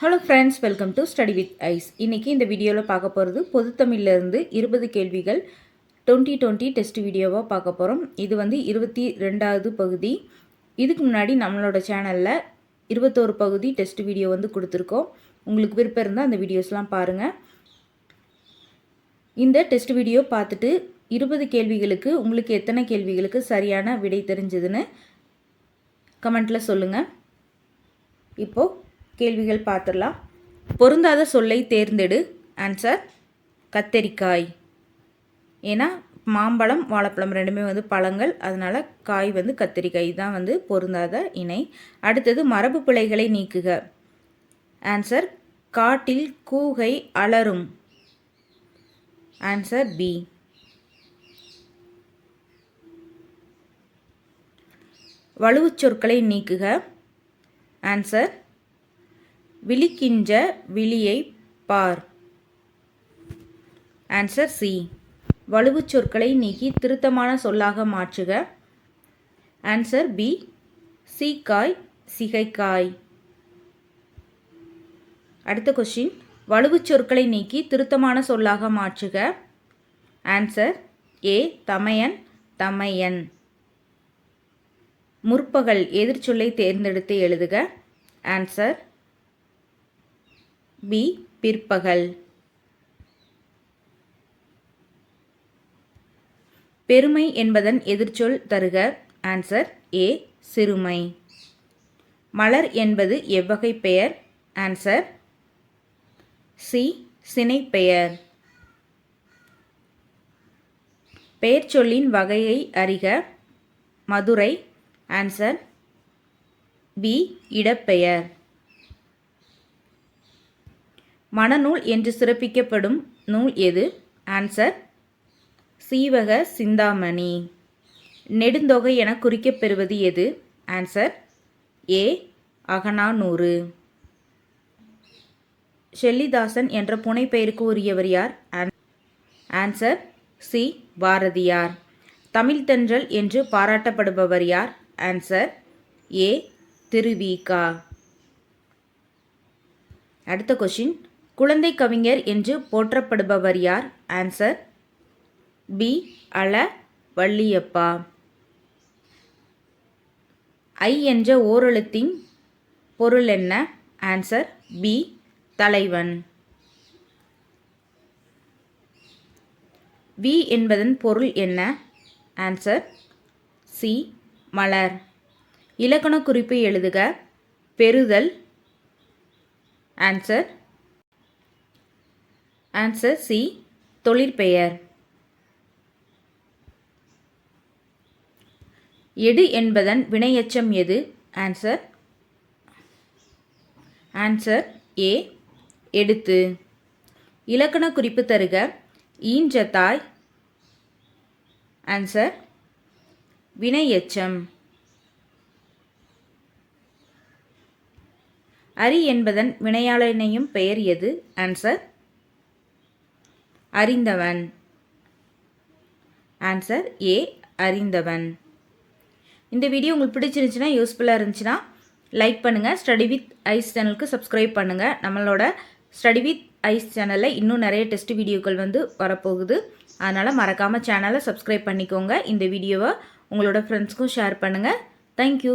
Hello friends welcome to study with ice இன்றைக்கி இந்த வீடியோவில் பார்க்க போகிறது பொதுத்தமிழ்லேருந்து இருபது கேள்விகள். டுவெண்ட்டி டுவெண்ட்டி டெஸ்ட் வீடியோவாக பார்க்க போகிறோம் இது வந்து இருபத்தி ரெண்டாவது பகுதி. இதுக்கு முன்னாடி நம்மளோட சேனலில் இருபத்தோரு பகுதி டெஸ்ட் வீடியோ வந்து கொடுத்துருக்கோம். உங்களுக்கு விருப்பம் இருந்தால் அந்த வீடியோஸ்லாம் பாருங்கள் இந்த டெஸ்ட் வீடியோ பார்த்துட்டு இருபது கேள்விகளுக்கு உங்களுக்கு எத்தனை கேள்விகளுக்கு சரியான விடை தெரிஞ்சதுன்னு கமெண்ட்டில் சொல்லுங்கள் இப்போது கேள்விகள் பார்த்துடலாம். பொருந்தாத சொல்லை தேர்ந்தெடு. ஆன்சர் கத்தரிக்காய். ஏன்னா மாம்பழம் வாழைப்பழம் ரெண்டுமே வந்து பழங்கள். அதனால் காய் வந்து கத்திரிக்காய். தான் வந்து பொருந்தாத இணை. அடுத்தது மரபு பிழைகளை நீக்குக. ஆன்சர் காட்டில் கூகை அலரும். ஆன்சர் பி வலுவுச் சொற்களை நீக்குக. ஆன்சர் விழிக்கின்ற விழியை பார். ஆன்சர் சி வலுவுச் சொற்களை நீக்கி திருத்தமான சொல்லாக மாற்றுக. ஆன்சர் பி சீக்காய் சிகைக்காய். அடுத்த கொஷின் வலுவுச் சொற்களை நீக்கி திருத்தமான சொல்லாக மாற்றுக. ஆன்சர் ஏ தமையன் தமையன். முற்பகல் எதிர்ச்சொல்லை தேர்ந்தெடுத்து எழுதுக. ஆன்சர் பி பிற்பகல். பெருமை என்பதன் எதிர்ச்சொல் தருக. ஆன்சர் ஏ சிறுமை. மலர் என்பது எவ்வகை பெயர்? ஆன்சர் சி சினைப்பெயர். பெயர் சொல்லின் வகையை அறிக. மதுரை. ஆன்சர் பி இடப்பெயர். மணநூல் என்று சிறப்பிக்கப்படும் நூல் எது? ஆன்சர் சீவக சிந்தாமணி. நெடுந்தொகை என குறிக்கப்பெறுவது எது? ஆன்சர் ஏ அகனானூறு ஷெல்லிதாசன் என்ற புனைப்பெயருக்கு உரியவர் யார்? Answer C Bharathiyar. தமிழ்தென்றல் என்று பாராட்டப்படுபவர் யார்? Answer A Thiruvika. அடுத்த கொஷின் குழந்தை கவிஞர் என்று போற்றப்படுபவர் யார்? ஆன்சர் பி அல வள்ளியப்பா. ஐ என்ற ஓரெழுத்தின் பொருள் என்ன? ஆன்சர் பி தலைவன். வி என்பதன் பொருள் என்ன? ஆன்சர் சி மலர். இலக்கண குறிப்பை எழுதுக. பெறுதல். ஆன்சர் ஆன்சர் சி தொழிற்பெயர் எடு என்பதன் வினையச்சம் எது? ஆன்சர் ஆன்சர் ஏ எடுத்து. இலக்கண குறிப்பு தருக. ஈன்ற தாய். ஆன்சர் வினையச்சம். அரி என்பதன் வினையாளனையும் பெயர் எது? ஆன்சர் அறிந்தவன். ஆன்சர் ஏ அறிந்தவன். இந்த வீடியோ உங்களுக்கு பிடிச்சிருந்துச்சுன்னா யூஸ்ஃபுல்லாக இருந்துச்சுன்னா லைக் பண்ணுங்கள் ஸ்டடி வித் ஐஸ் சேனலுக்கு சப்ஸ்கிரைப் பண்ணுங்கள் நம்மளோட ஸ்டடி வித் ஐஸ் சேனலில் இன்னும் நிறைய டெஸ்ட் வீடியோக்கள் வந்து வரப்போகுது. அதனால் மறக்காமல் சேனலை சப்ஸ்கிரைப் பண்ணிக்கோங்க. இந்த வீடியோவை உங்களோட ஃப்ரெண்ட்ஸ்க்கும் ஷேர் பண்ணுங்கள் தேங்க்யூ